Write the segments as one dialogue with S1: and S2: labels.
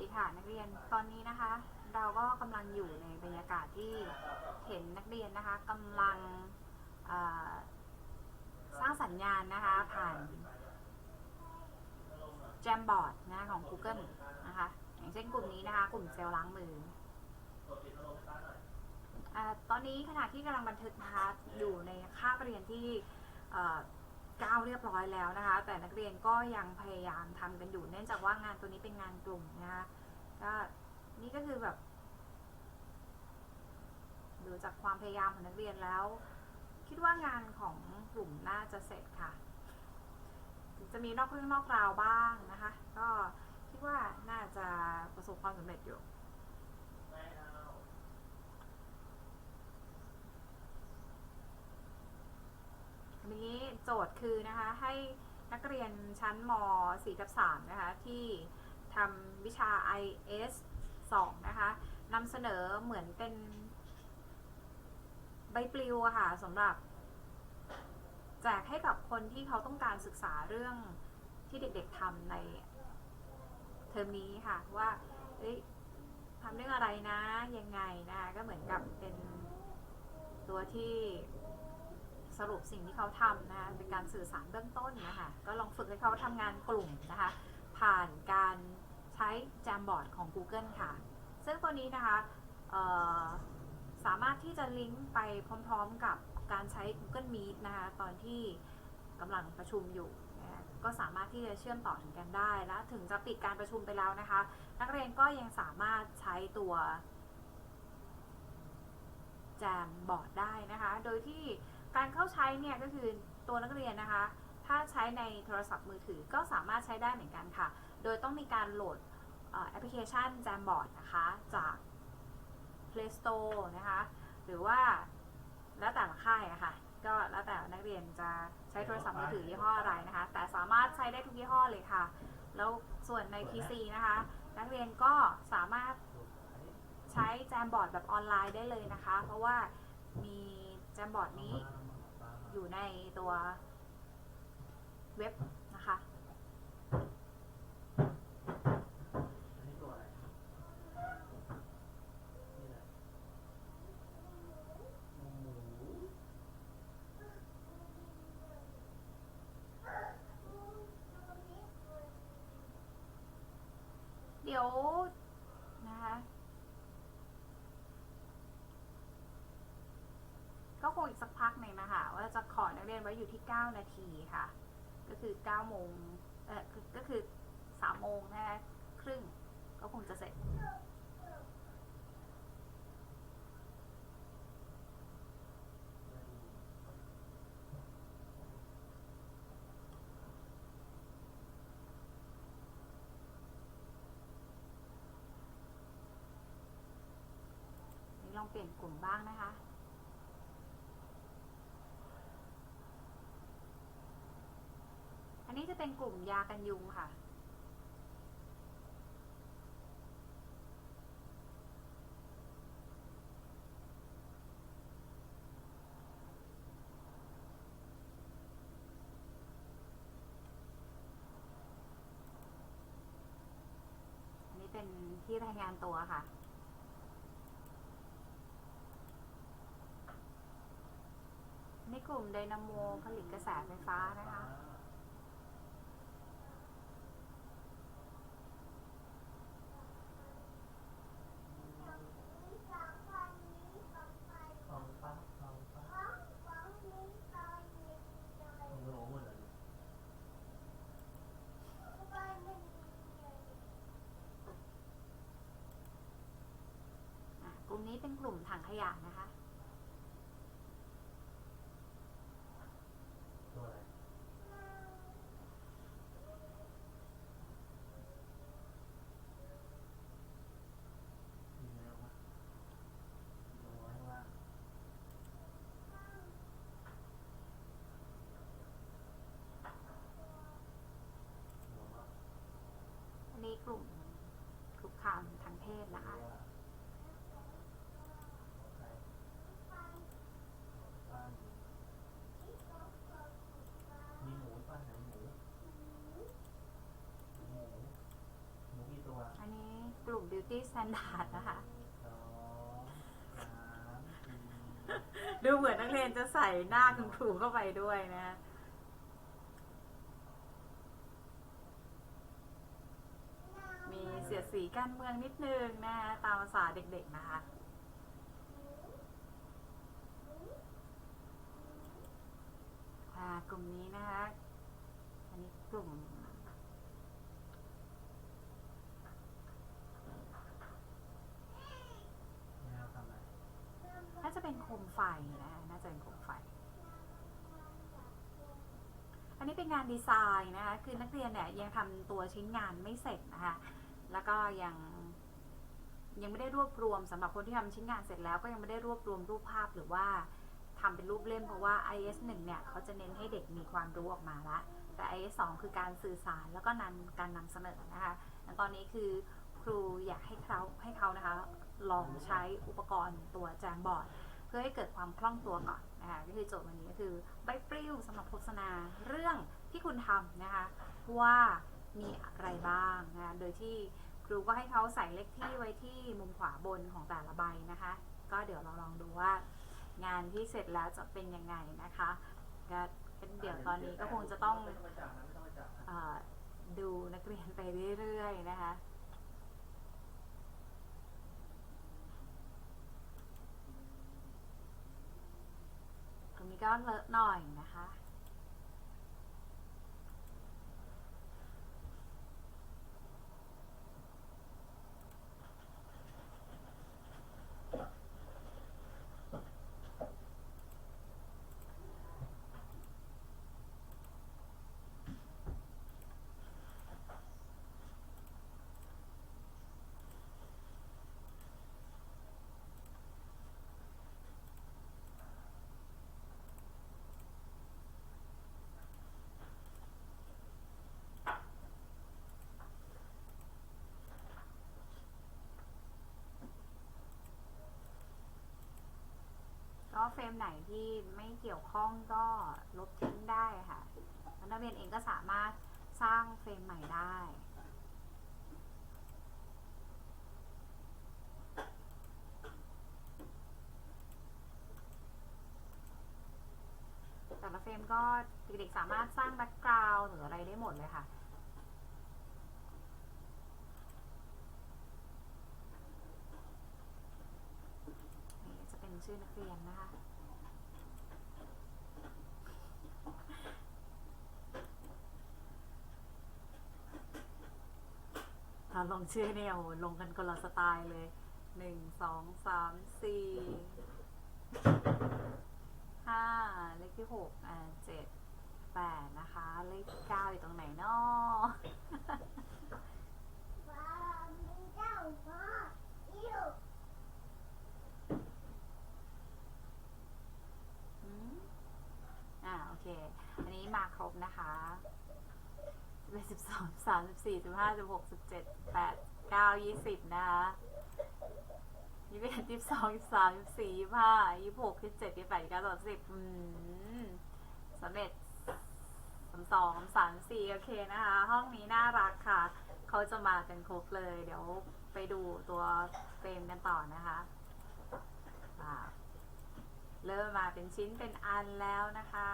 S1: ดีค่ะนักเรียนตอนนี้นะคะ เราก็กำลังอยู่ในบรรยากาศที่เห็นนักเรียนนะคะกำลังสร้างสัญญาณนะคะผ่านแจมบอร์ดนะของ Google นะคะ อย่างเช่นกลุ่มนี้นะคะ กลุ่มเซลล์ล้างมืออตอนนี้ขณะที่กำลังบันทึกนะคะอยู่ในคาบเรียนที่ เก้าเรียบร้อยแล้วนะคะ แต่นักเรียนก็ยังพยายามทำกันอยู่ เนื่องจากว่างานตัวนี้เป็นงานกลุ่มนะคะก็นี่ก็คือแบบดูจากความพยายามของนักเรียนแล้ว คิดว่างานของกลุ่มน่าจะเสร็จค่ะ จะมีนอกเรื่องนอกราวบ้างนะคะ ก็คิดว่าน่าจะประสบความสำเร็จอยู่ วันนี้ คือนะคะให้นักเรียนชั้นม 4 กับ3นะคะที่ทำวิชา IS 2นะคะนำเสนอเหมือนเป็นใบปลิวค่ะสำหรับ แจกให้กับคนที่เขาต้องการศึกษาเรื่องที่เด็กๆทำในเทอมนี้ค่ะว่าทำเรื่องอะไรนะยังไงนะคะก็เหมือนกับเป็นตัวที่ สรุปสิ่งที่เขาทำนะคะเป็นการสื่อสารเบื้องต้นนะคะก็ลองฝึกให้เขาทำงานกลุ่มนะคะผ่านการใช้แจมบอร์ดของ Google ค่ะ ซึ่งตัวนี้นะคะสามารถที่จะลิงก์ไปพร้อมๆกับการใช้ Google Meet นะคะตอนที่กำลังประชุมอยู่นะก็สามารถที่จะเชื่อมต่อถึงกันได้และถึงจะปิดการประชุมไปแล้วนะคะ นักเรียนก็ยังสามารถใช้ตัวแจมบอร์ดได้นะคะ โดยที่ การเข้าใช้เนี่ยก็คือตัวนักเรียนนะคะ ถ้าใช้ในโทรศัพท์มือถือก็สามารถใช้ได้เหมือนกันค่ะ โดยต้องมีการโหลดเอ่อแอปพลิเคชัน Jamboard นะคะ จาก Play Store นะคะ หรือว่าแล้วแต่ละค่ายอะค่ะ ก็แล้วแต่นักเรียนจะใช้โทรศัพท์มือถือยี่ห้ออะไรนะคะ แต่สามารถใช้ได้ทุกยี่ห้อเลยค่ะ แล้วส่วนใน PC นะคะ นักเรียนก็สามารถใช้แจมบอร์ดแบบออนไลน์ได้เลยนะคะ เพราะว่ามี แจมบอร์ดนี้อยู่ในตัวเว็บนะคะเดี๋ยวนะคะ ก็คงอีกสัก พักหนึ่งนะคะว่าจะขอนักเรียนไว้อยู่ที่ 9 นาทีค่ะ ก็คือ9โมงเออก็คือ3โมงนะคะครึ่งก็คงจะเสร็จลองเปลี่ยนกลุ่มบ้างนะคะ อันนี้จะ เป็นกลุ่มยากันยุงค่ะอันนี้เป็นที่รายงานตัวค่ะในกลุ่มไดนาโมผลิตกระแสไฟฟ้านะคะ
S2: ฟองปั๊บฟองปั๊บมันร้องหมดเลย
S1: อะ กลุ่มนี้เป็นกลุ่มถังขยะนะคะ
S2: ตัวอะไรมีแมวมั้ยลงไว้ข้างล่างลงแล้ว
S1: อันนี้กลุ่มคุกคามทางเพศนะคะ
S2: ใคร
S1: beauty standard นะคะ
S2: สองสามสี่
S1: ดูเหมือนนักเรียนจะใส่หน้าคุณครูเข้าไปด้วยนะมีเสียดสีการเมืองนิดนึงนะตามภาษาเด็กๆนะคะ อ่ากลุ่มนี้นะคะ อันนี้กลุ่ม
S2: นี่เราทำอะไร
S1: น่าจะเป็นโคมไฟนะน่าจะเป็นโคมไฟ อันนี้เป็นงานดีไซน์นะคะ คือนักเรียนเนี่ยยังทำตัวชิ้นงานไม่เสร็จนะคะ แล้วก็ยังยังไม่ได้รวบรวมสำหรับคนที่ทำชิ้นงานเสร็จแล้วก็ยังไม่ได้รวบรวมรูปภาพหรือว่าทำเป็นรูปเล่มเพราะว่า IS 1เนี่ยเขาจะเน้นให้เด็กมีความรู้ออกมาละ แต่ IS 2คือการสื่อสารแล้วก็นำการนำเสนอนะคะตอนนี้คือครูอยากให้เขาให้เขานะคะลองใช้อุปกรณ์ตัวแจมบอร์ด พื่อให้เกิดความคล่องตัวก่อนนะคะก็คือโจทย์วันนี้ก็คือใบปลิวสำหรับโฆษณาเรื่องที่คุณทำนะคะว่ามีอะไรบ้างนะะโดยที่ครูก็ให้เขาใส่เลขที่ไว้ที่มุมขวาบนของแต่ละใบนะคะ ก็เดี๋ยวเราลองดูว่างานที่เสร็จแล้วจะเป็นยังไงนะคะก็เดี๋ยวตอนนี้ก็คงจะต้องดูนักเรียนไปเรื่อยๆนะคะ ตรง นี้ก็เลอะหน่อยนะคะ รมไหนที่ไม่เกี่ยวข้องก็ลบทิ้งได้ค่ะนักเรียนเองก็สามารถสร้างเฟรมใหม่ได้แต่ละเฟรมก็เด็กๆสามารถสร้างแบ็กกราวด์หรืออะไรได้หมดเลยค่ะนี่จะเป็นชื่อนักเรียนนะคะ ตอนลงชื่อเนี่ยโอ้ลงกันคนละสไตล์เลยหนึ่งสองสามสี่ห้าเลขที่หกอ่าเจ็ดแปดนะคะ เลขเก้าอยู่ตรงไหนเนาะอ่าโอเค อันนี้มาครบนะคะ เป็นสิบสองสามสิบสี่สิบห้าสิบหกสิบเจ็ดแปดเก้ายี่สิบนะคะยี่สิบเอ็ดยี่สิบสองยี่สิบสามยี่สิบสี่ยี่สิบห้ายี่สิบหกยี่สิบเจ็ดยี่สิบแปดยี่สิบเก้าสามสิบอืมสำเร็จสามสองสามสี่โอเคนะคะ ห้องนี้น่ารักค่ะ เขาจะมากันครบเลย เดี๋ยวไปดูตัวเฟรมกันต่อนะคะเริ่มมาเป็นชิ้นเป็นอันแล้วนะคะ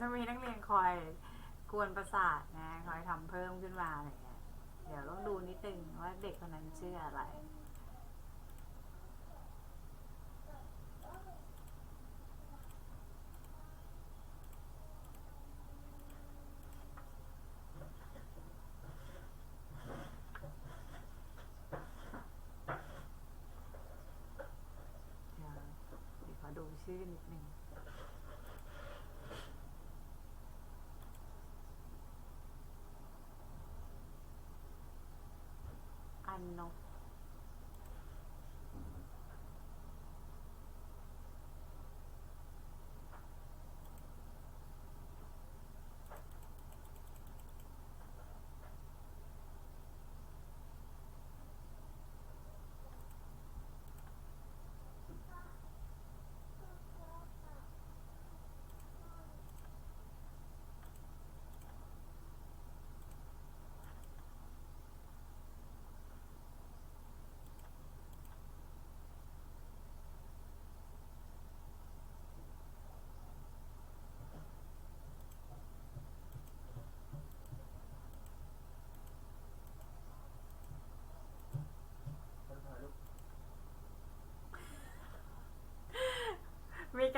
S1: จะมีนักเรียนคอยกวนประสาทนะ คอยทำเพิ่มขึ้นมาอะไรเงี้ย เดี๋ยวต้องดูนิดนึงว่าเด็กคนนั้นชื่ออะไรดูชื่อนิดหนึ่ง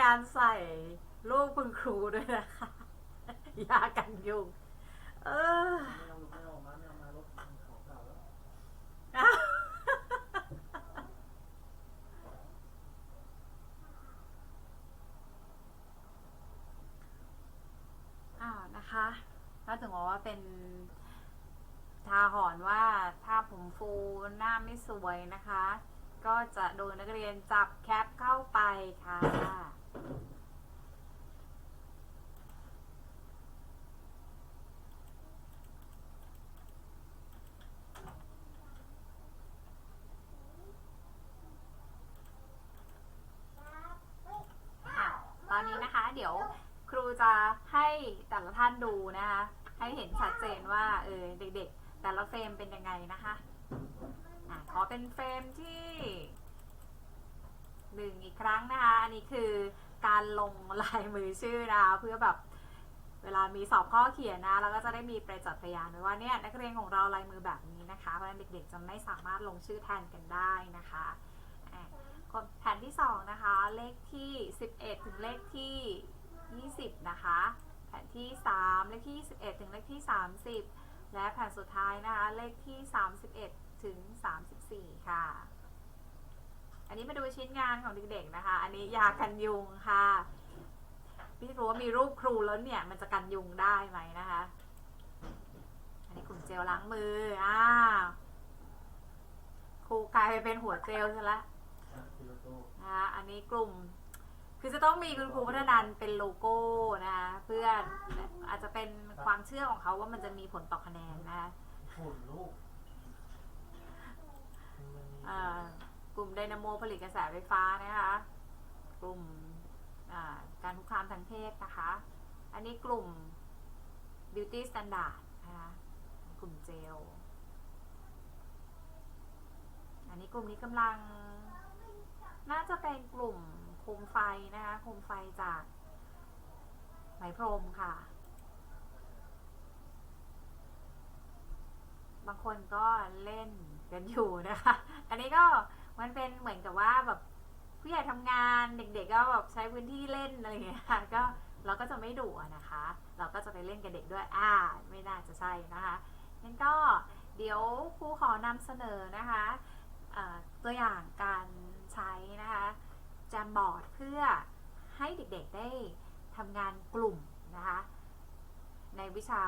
S1: การใส่รูปคุณครูด้วยนะคะยากันยุงเออ
S2: อ้าว
S1: นะคะก็ถึงบอกว่าเป็นทาหอนว่าถ้าผมฟูหน้าไม่สวยนะคะ ก็จะโดนนักเรียนจับแคปเข้าไปค่ะตอนนี้นะคะ เดี๋ยวครู จะให้แต่ละท่านดูนะคะ ให้เห็นชัดเจนว่าเออเด็กๆ แต่ละเฟรมเป็นยังไงนะคะอะขอเป็นเฟรมที่หนึ่งอีกครั้งนะคะ อันนี้คือการลงลายมือชื่อนะคะเพื่อแบบเวลามีสอบข้อเขียนนะเราก็จะได้มีประจักษ์พยานไว้ว่าเนี่ยนักเรียนของเราลายมือแบบนี้นะคะเพราะฉะนั้นเด็กๆจะไม่สามารถลงชื่อแทนกันได้นะคะอะแผ่นที่2นะคะเลขที่ 11 ถึงเลขที่ 20นะคะ แผ่นที่ 3 เลขที่ 21 ถึงเลขที่ 30 และแผ่นสุดท้ายนะคะ เลขที่ 31 ถึง 34 ค่ะ อันนี้มาดูชิ้นงานของเด็กๆนะคะ อันนี้ยากันยุงค่ะ พี่รู้ว่ามีรูปครูแล้วเนี่ย มันจะกันยุงได้ไหมนะคะ อันนี้กลุ่มเจลล้างมืออ่าครูกลายไปเป็นหัวเจลซะแล้ว
S2: อะกิโลโต
S1: นะคะอันนี้กลุ่ม คือจะต้องมีคุณครูพัฒนันเป็นโลโก้นะคะเพื่ออาจจะเป็นความเชื่อของเขาว่ามันจะมีผลต่อคะแนนนะคะ
S2: ฝุ่นลูกมันมี
S1: อ่ากลุ่มไดนาโมผลิตกระแสไฟฟ้านะคะ กลุ่มการคุกคามทางเพศนะคะ อันนี้กลุ่ม beauty standard นะคะกลุ่มเจล อันนี้กลุ่มนี้กำลัง น่าจะเป็นกลุ่ม คมไฟนะคะโคมไฟจากไหมพรมค่ะ บางคนก็เล่นกันอยู่นะคะ อันนี้ก็มันเป็นเหมือนกับว่าแบบผู้ใหญ่ทำงานเด็กๆก็แบบใช้พื้นที่เล่นอะไรอย่างเงี้ยค่ะก็เราก็จะไม่ดุนะคะ เราก็จะไปเล่นกับเด็กด้วย อ่า ไม่น่าจะใช่นะคะงั้นก็เดี๋ยวครูขอนำเสนอนะคะตัวอย่างการใช้นะคะ แจมบอร์ดเพื่อให้เด็กๆได้ทำงานกลุ่มนะคะในวิชา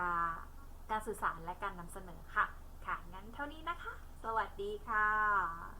S1: การสื่อสารและการนำเสนอค่ะ ค่ะ งั้นเท่านี้นะคะ สวัสดีค่ะ